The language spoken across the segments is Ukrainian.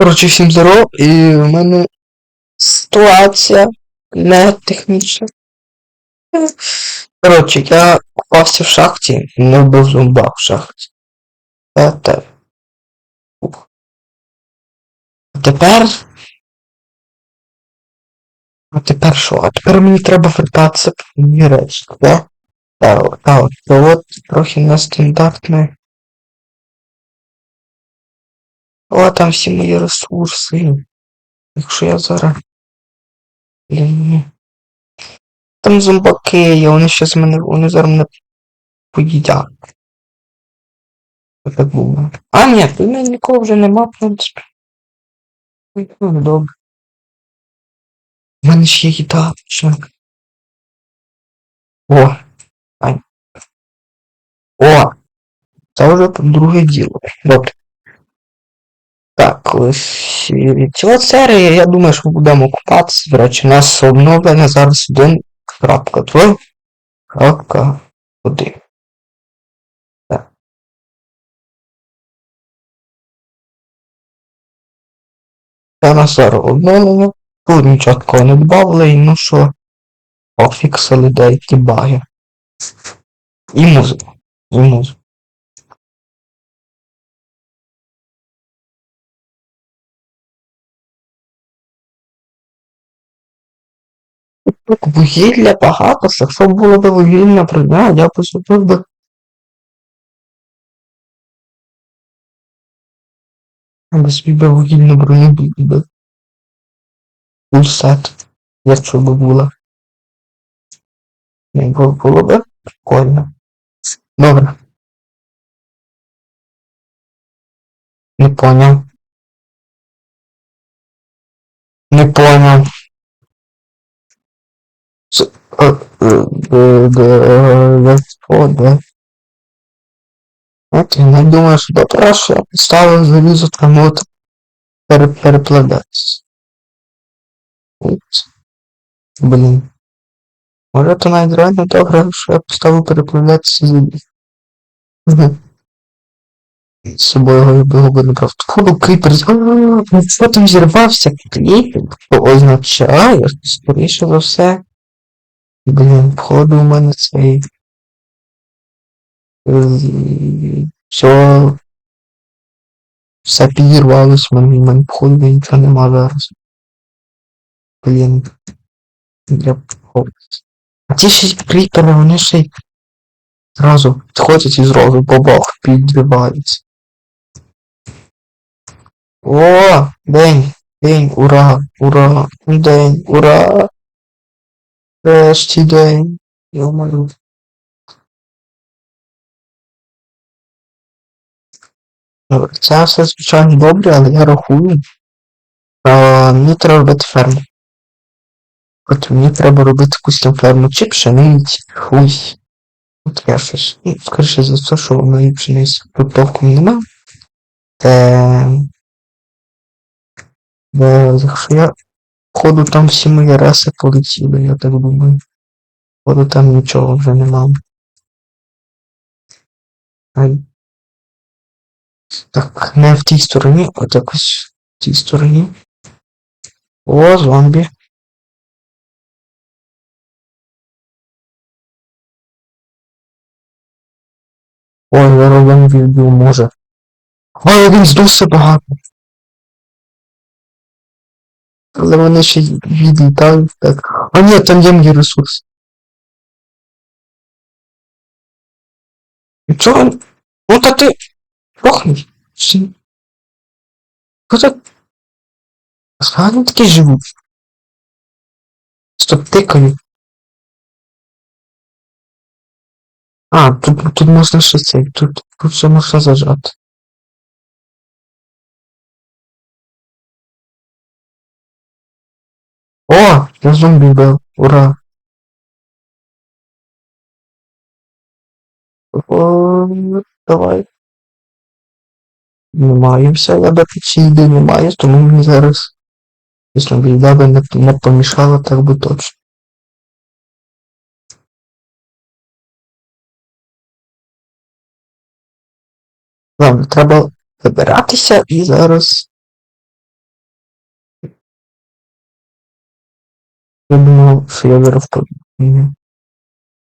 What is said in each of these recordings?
Коротше, всім здорово, і в мене ситуація не технічна. Коротше, я купався в шахті, не вбив зомба в шахті. Та те. Ух. А тепер. А тепер що? А тепер мені треба вертатися по мені речі? Так, так, то от трохи нестандартне. О, там всі мої ресурси. Якщо я зараз. Там зомбаки є, вони щас мене. Вони зараз мене поїдять. Так було. А, ні, тут нікого вже нема. Ну, добре. У мене ще є їда. Що? О! Ай. О! Це вже друге діло. Добре. Ось цього серії, я думаю, що будемо купатися. До речі, у нас обновлення зараз 1.2. Крапка 1. Так. Це у нас зараз обновлення. Тут нічого такого не додали, і ну що, пофіксили деякі баги. І музику. І музику. Вугілля багато, якщо було б вугільна броня, я б зробив би. Я би вугільну броню б- би. Фулсет, якщо би була. Якби було б прикольно. Добре. Не поняв. Не поняв. От, я не думаю, що що я поставив залізо там от пере, перепладатися. Упс. Блін. Може то навіть реально добре, що я поставив перепладатися залізо. Мгм. З собою його його не брав. Фу, кріпер. Що зірвався кліпер? Що означає, скоріше за все. Блін, походу у мене цей. Все. Все підірвалось, в мене, в мене походу нічого нема зараз. Блін. Я. А ті ще кріпери, вони ще й зразу підходять і зразу бабах підриваються. О, день, день, ура, ура, день, ура. День. Я молю. Добре, це все звичайно добре, але я рахую. А, мені треба робити ферму. От мені треба робити якусь там ферму чи пшениці, хуй. От я щось. Ну, скоріше за все, що воно і пшениці тут толком нема. Те... Бо якщо я Походу там всі мої реси полетіли, я так думаю. Походу там нічого вже нема. Так, не в тій стороні, от якось в тій стороні. О, зомбі. Ой, я робив відбив, може. Ой, він здувся багато. Але вони ще відлітають так. А ні, там є мій ресурс. Чого? Ну та ти. Прохнись. Чи- Хто так? А вони такі живуть. Стоп, тикаю. А, тут, тут можна ще цей, тут, тут все можна зажати. О, я зомбі вбив, ура. О, давай. Немає все, я до печі йди немає, тому мені зараз, якщо б їда би не, не помішала, так би точно. Ладно, треба вибиратися і зараз Я думав, що я виграв тут.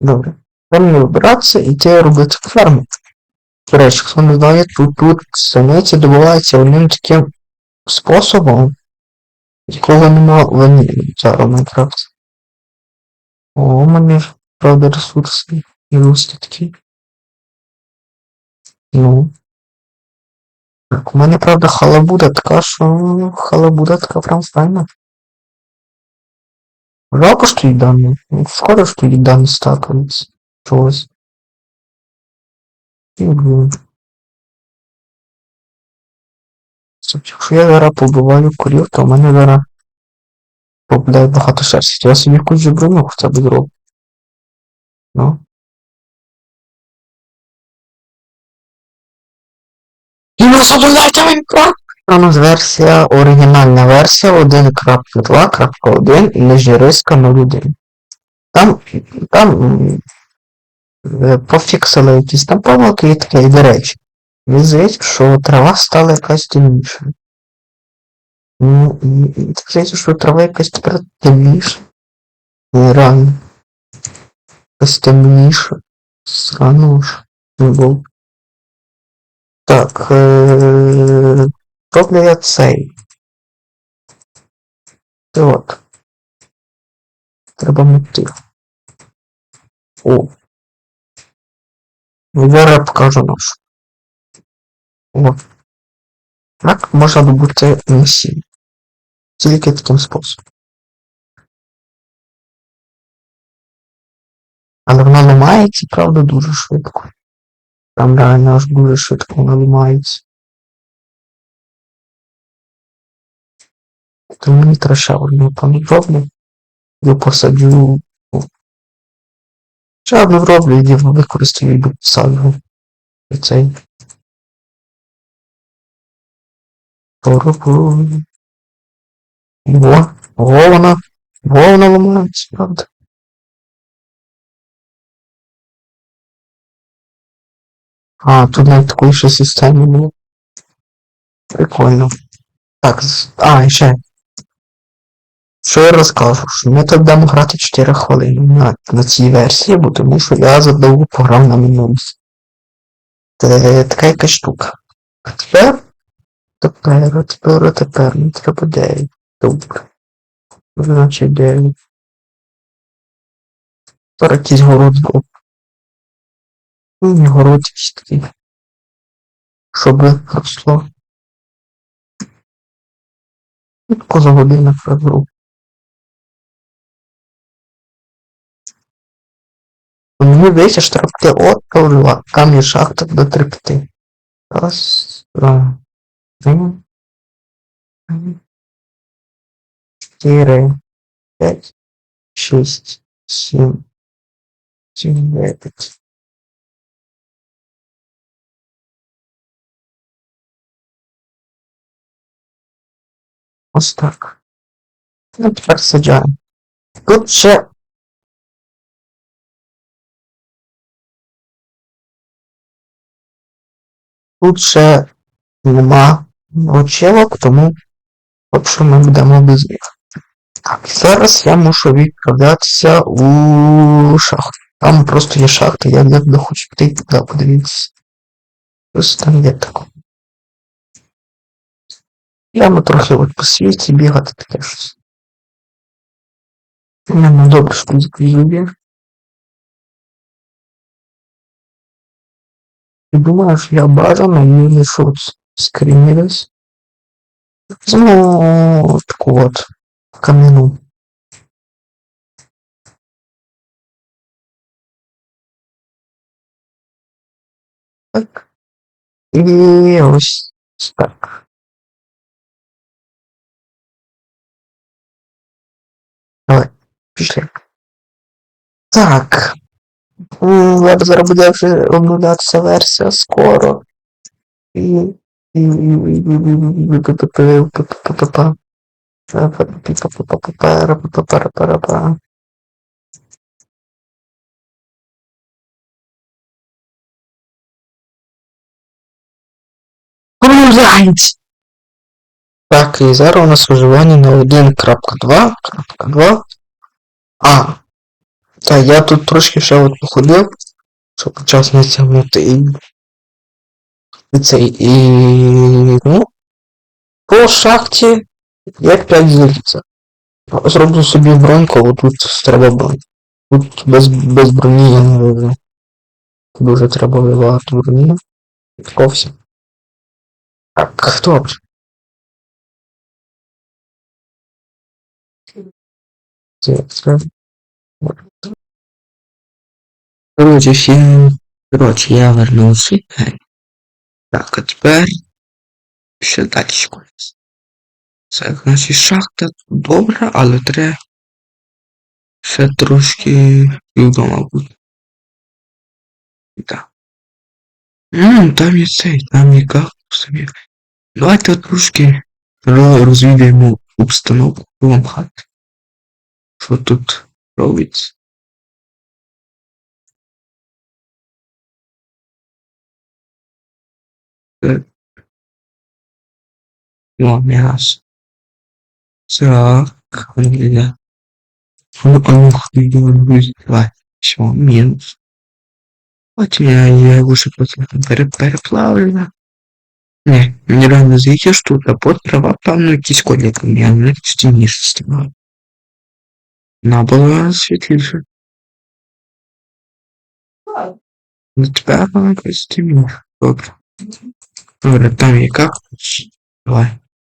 Добре. Треба вибиратися і йти робити ферму. До речі, хто не знає, тут, тут самиці добуваються одним таким способом, якого нема в зараз Майнкрафт. О, у мене правда, ресурси і такі. Ну. Так, у мене, правда, халабуда така, що халабуда така прям файна. Жалко, что и данные. Ну, скоро, что и данные стакаются. Чулось. І блін. Я зараз побиваю курів, то в мене зараз побудає багато шерсті. То я собі якусь жебрунок хоча б зроблю. Ну. І нас обладає Майнкрафт! У нас версія, оригінальна версія 1.2.1 і нижніриска 01. Там, там е, пофіксили якісь там помилки і таке, і до речі. Мені здається, що трава стала якась темніша. Ну, і, і так здається, що трава якась тепер темніша. Реально. Якась темніша. Срано ж. Було. Так, е- роблю я цей. Це от. Треба мити. О. Ну, Зараз я покажу нашу. О. Так можна добути насіння. Тільки таким способом. Але вона ламається, правда, дуже швидко. Там реально аж дуже швидко вона ламається. Tomei crachá olhou para Євровну і посадив. Ще одну вроблю, і використаю і дописав його. Цей. Во, вона, вона ламається, правда. А, тут навіть такої ще системи було. Прикольно. Так, а, ще що я розкажу? Що ми тут будемо грати 4 хвилини на, на цій версії, бо тому що я задовго пограв на минулій. Це така якась штука. А тепер, тепер, тепер, тепер, не треба 9. Добре. Значить 9. Зараз якийсь город був. Ну, город якийсь такий. Щоб росло. Коза година прибру. Мені треба піти от пролива. Камінь шахта до 3 Раз, два, три, чотири, п'ять, шість, сім, дев'ять. Ось так. Ну, тепер саджаємо. Тут ще Тут ще нема очілок, тому що ми будемо без них. Так, зараз я мушу відправлятися у шахту. Там просто є шахта, я не хочу піти туди подивитися. Просто там є таке. Прямо трохи от по світі бігати таке щось. Ну добре, що тут закрізубі. Ты думаешь, я бажано Юрий Шульц скринились? Ну, так вот, в. Так. И ось так. Давай, пішли. Так веб-зор буде вже обновлятися версія скоро. І. Так, і зараз у нас виживання на 1.2.2. А. Та я тут трошки ще от походив, щоб час не тягнути і. І цей і. Ну. По шахті як 5 заліза. Зроблю собі броньку, а тут треба бронь. Тут без, без броні я не виведу. Дуже треба вивагати броні. Ковся. Так, добре. Це, це. Короче, всім. Короче, я вернувся. Так, а тепер ще далі кудись. Це, значить, шахта добра, але треба ще трошки вдома бути. Так. Ммм, там є цей, там є кактус. Давайте трошки ро- розвідаємо обстановку вам хати. Що тут робиться? Ля. Ну, а ну, хуй, друзі, давай. Все, мінус. От я, ще просто пере, переплавлю. Не, здається, що тут апот трава, певно, якісь коліки, я не темніше стимаю. На було світліше. Ну, тепер вона якось темніше. Добре. Добре, там є кактус. Давай.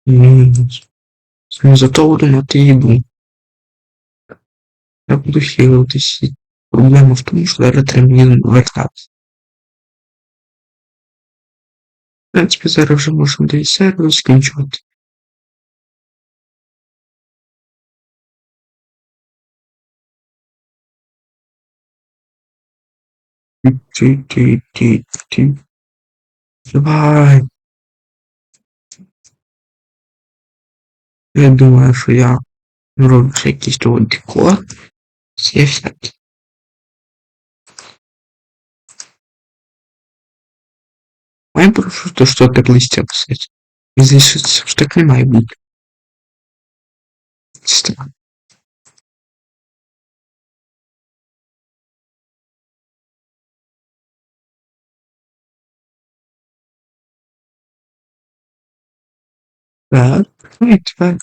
Ну, зато буду мати їду. Я буду хілитись. Проблема в тому, що зараз треба мені. В принципі, зараз вже можемо десь серію скінчувати. Ти-ти-ти-ти. Давай. Я думаю, що я роблю ще якийсь того декор. Все всякі. Має прошу, то що так листя писати. Здесь що так не має бути. Странно. Так, ну і тепер.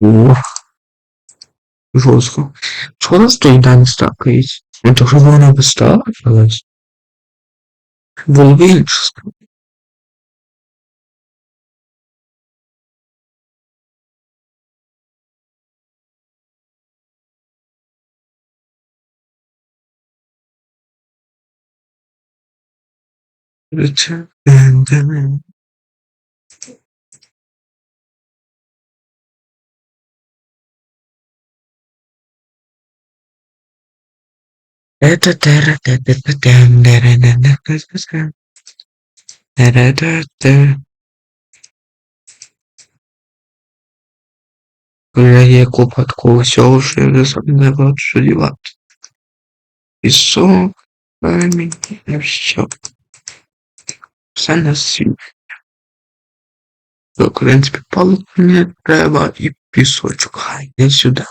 О, жорстко. Чого нас то їда не стакається? Ну то щоб вона би ставилась. Було б інше. Це... Это тера Коли є купа такого всього, що я вже сам не бачу, що дівати. Пісок, камінь, і все. Все на світ. В принципі, палок мені треба і пісочок. Хай, йде сюди.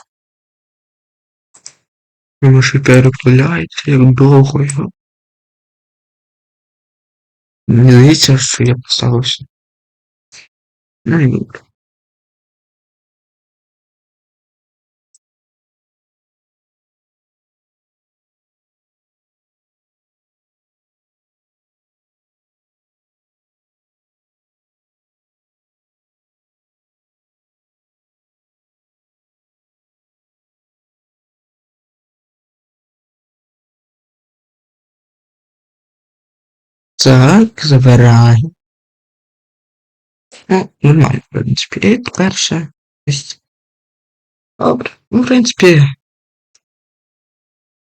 Воно ще перепиляється, як довго його. Не здається, що я поставився. Ну і добре. Так, забирай. Ну, нормально, в принципі. І перше. Добре. Ну, в принципі.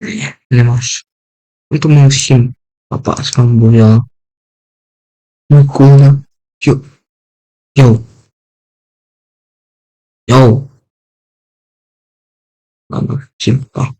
Ні, нема що. Ну, тому всім був я. Микола. Йо. Йоу. Йоу. Ладно, всім пока.